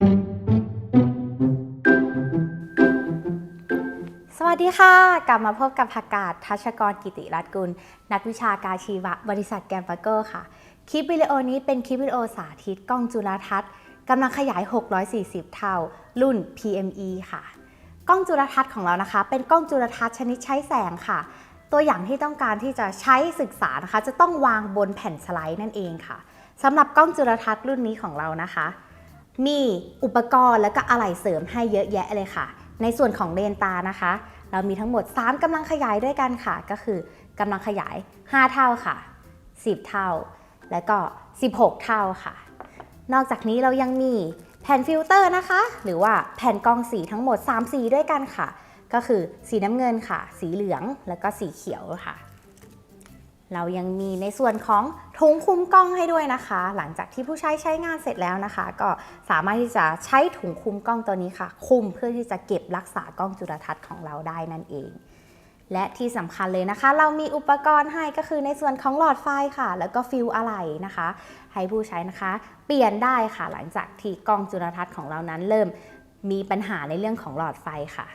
สวัสดีค่ะ กลับมาพบกับผักกาศทัชกรกิติรัตน์กุล นักวิชาการชีวะ บริษัทแกรมปาเกอร์ค่ะ คลิปวิดีโอนี้เป็นคลิปวิดีโอสาธิตกล้องจุลทรรศน์กำลังขยาย 640 เท่า รุ่น PME ค่ะ กล้องจุลทรรศน์ของเรานะคะ เป็นกล้องจุลทรรศน์ชนิดใช้แสงค่ะ ตัวอย่างที่ต้องการที่จะใช้ศึกษานะคะ จะต้องวางบนแผ่นสไลด์นั่นเองค่ะสำหรับกล้องจุลทรรศน์รุ่นนี้ของเรานะคะ มีอุปกรณ์และก็อะไหล่เสริมให้เยอะแยะเลยค่ะ ในส่วนของเลนตานะคะ เรามีทั้งหมด 3กำลังขยายด้วยกันค่ะ ก็คือกำลังขยาย 5 เท่าค่ะ 10 เท่า และก็ 16 เท่าค่ะ นอกจากนี้เรายังมีแผ่นฟิลเตอร์นะคะ หรือว่าแผ่นกรองสีทั้งหมด 3 สีด้วยกันค่ะ ก็คือสีน้ำเงินค่ะ สีเหลือง แล้วก็สีเขียวค่ะ เรายังมีในส่วนของถุงคุมกล้องให้ด้วยนะคะ หลังจากที่ผู้ใช้ใช้งานเสร็จแล้วนะคะ ก็สามารถที่จะใช้ถุงคุมกล้องตัวนี้ค่ะ คุมเพื่อที่จะเก็บรักษากล้องจุลทรรศน์ของเราได้นั่นเอง และที่สำคัญเลยนะคะ เรามีอุปกรณ์ให้ก็คือในส่วนของหลอดไฟค่ะ แล้วก็ฟิลอะไหล่นะคะ ให้ผู้ใช้นะคะ เปลี่ยนได้ค่ะ หลังจากที่กล้องจุลทรรศน์ของเรานั้นเริ่มมีปัญหาในเรื่องของหลอดไฟค่ะ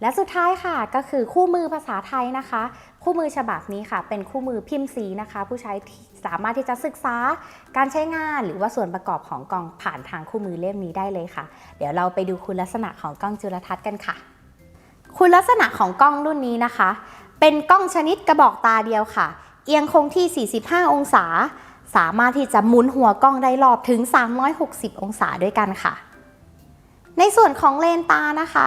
และสุดท้ายค่ะก็คือคู่มือภาษาไทยนะคะ คู่มือฉบับนี้ค่ะ เป็นคู่มือพิมพ์สีนะคะ ผู้ใช้สามารถที่จะศึกษาการใช้งานหรือว่าส่วนประกอบของกล้องผ่านทางคู่มือเล่มนี้ได้เลยค่ะ เดี๋ยวเราไปดูคุณลักษณะของกล้องจุลทรรศน์กันค่ะ คุณลักษณะของกล้องรุ่นนี้นะคะ เป็นกล้องชนิดกระบอกตาเดียวค่ะ เอียงคงที่ 45 องศา สามารถที่จะหมุนหัวกล้องได้รอบถึง 360 องศาด้วยกันค่ะ ในส่วนของเลนตานะคะ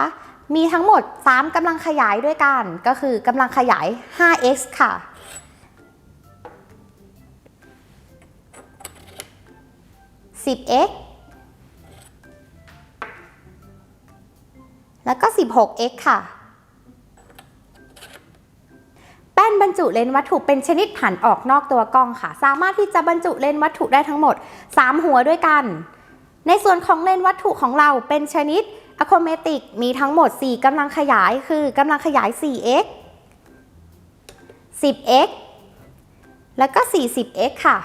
มีทั้งหมด 3กำลังขยายด้วยกัน ก็คือกำลังขยาย 5x ค่ะ 10x แล้วก็ 16x ค่ะ แป้นบรรจุเลนส์วัตถุเป็นชนิดหันออกนอกตัวกล้องค่ะ สามารถที่จะบรรจุเลนส์วัตถุได้ทั้งหมด 3 หัวด้วยกัน ในส่วนของเลนส์วัตถุของเราเป็นชนิด อะโคเมติกมีทั้งหมด 4กำลังขยายคือกำลังขยาย 4x 10x แล้วก็ 40x ค่ะ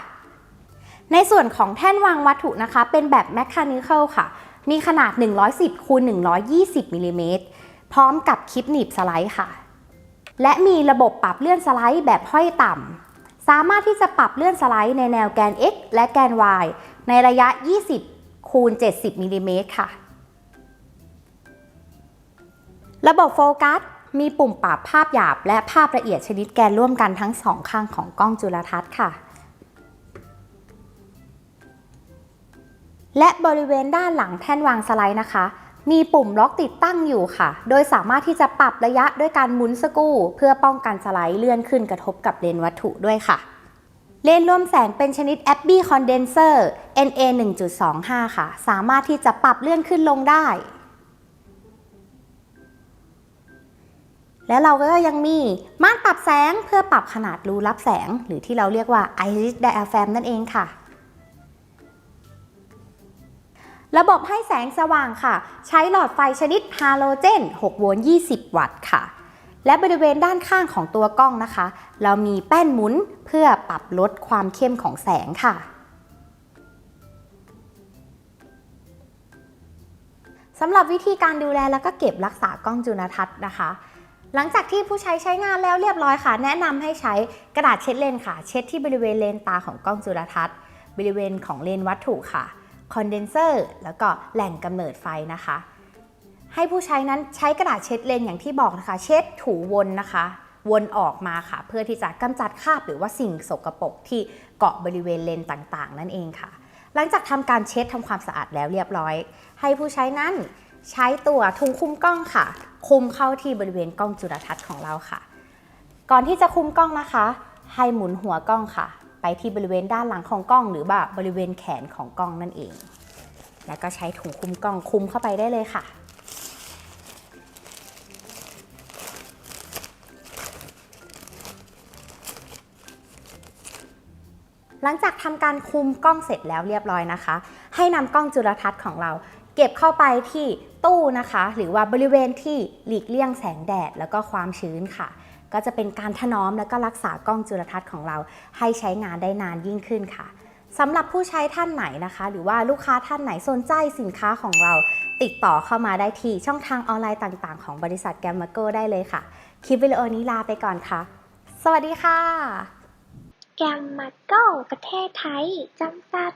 ในส่วนของแท่นวางวัตถุนะคะ เป็นแบบ mechanical ค่ะ มีขนาด 110คูณ120มิลลิเมตรพร้อมกับคลิปหนีบสไลด์ค่ะ และมีระบบปรับเลื่อนสไลด์แบบห้อยต่ำ สามารถที่จะปรับเลื่อนสไลด์ในแนวแกน x และแกน y ในระยะ 20คูณ70มิลลิเมตรค่ะ ระบบโฟกัสมีปุ่มปรับภาพหยาบ และภาพละเอียดชนิดแกนร่วมกันทั้งสองข้างของกล้องจุลทรรศน์ค่ะ และบริเวณด้านหลังแท่นวางสไลด์นะคะ มีปุ่มล็อกติดตั้งอยู่ค่ะ โดยสามารถที่จะปรับระยะด้วยการหมุนสกรูเพื่อป้องกันสไลด์เลื่อนขึ้นกระทบกับเลนวัตถุด้วยค่ะ เลนรวมแสงเป็นชนิด Abby Condenser NA 1.25 ค่ะ สามารถที่จะปรับเลื่อนขึ้นลงได้ และเราก็ยังมีม่านปรับแสงเพื่อปรับขนาดรูรับแสง หรือที่เราเรียกว่า iris diaphragm นั่นเองค่ะ ระบบให้แสงสว่างค่ะ ใช้หลอดไฟชนิดฮาโลเจน 6 โวลต์ 20 วัตต์ค่ะ และบริเวณด้านข้างของตัวกล้องนะคะ เรามีแป้นหมุนเพื่อปรับลดความเข้มของแสงค่ะสำหรับวิธีการดูแลแล้วก็เก็บรักษากล้องจุลทรรศน์นะคะ หลังจากที่ผู้ใช้ใช้งานแล้วเรียบร้อยค่ะ แนะนำให้ใช้กระดาษเช็ดเลนค่ะ เช็ดที่บริเวณเลนตาของกล้องจุลทรรศน์ บริเวณของเลนวัตถุค่ะคอนเดนเซอร์แล้วก็แหล่งกำเนิดไฟนะคะ ให้ผู้ใช้นั้นใช้กระดาษเช็ดเลนอย่างที่บอกนะคะ เช็ดถูวนนะคะ วนออกมาค่ะ เพื่อที่จะกำจัดคราบหรือว่าสิ่งสกปรกที่เกาะบริเวณเลนต่างๆ นั่นเองค่ะ หลังจากทำการเช็ดทำความสะอาดแล้วเรียบร้อย ให้ผู้ใช้นั้น ใช้ตัวถุงคุมกล้องค่ะ คุมเข้าที่บริเวณกล้องจุลทรรศน์ของเราค่ะ ก่อนที่จะคุมกล้องนะคะ ให้หมุนหัวกล้องค่ะ ไปที่บริเวณด้านหลังของกล้อง หรือว่าบริเวณแขนของกล้องนั่นเอง แล้วก็ใช้ถุงคุมกล้องคุมเข้าไปได้เลยค่ะหลังจากทำการคุมกล้องเสร็จแล้วเรียบร้อยนะคะ ให้นำกล้องจุลทรรศน์ของเรา เก็บเข้าไปที่ตู้นะคะ หรือว่าบริเวณที่หลีกเลี่ยงแสงแดดแล้วก็ความชื้นค่ะ ก็จะเป็นการถนอมและก็รักษากล้องจุลทรรศน์ของเรา ให้ใช้งานได้นานยิ่งขึ้นค่ะสำหรับผู้ใช้ท่านไหนนะคะ หรือว่าลูกค้าท่านไหนสนใจสินค้าของเรา ติดต่อเข้ามาได้ที่ช่องทางออนไลน์ต่างๆ ของบริษัทแกมมาโกได้เลยค่ะ คลิปวิดีโอนี้ลาไปก่อนค่ะ สวัสดีค่ะ แกมมาโก้ประเทศไทยจำกัด